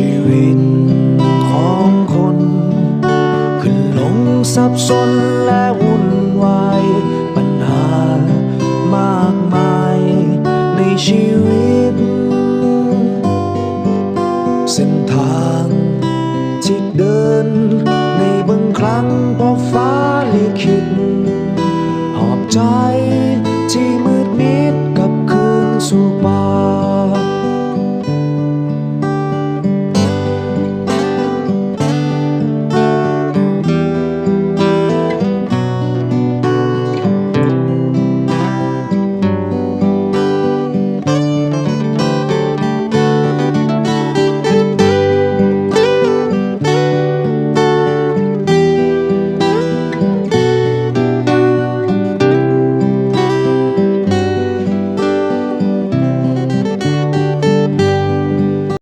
ชีวิตของคน ขึ้นลงสับสนและวุ่นวายปัญหามากมายในชีวิต เส้นทางที่เดินในบางครั้งพอฟ้าลิขิตหอบใจ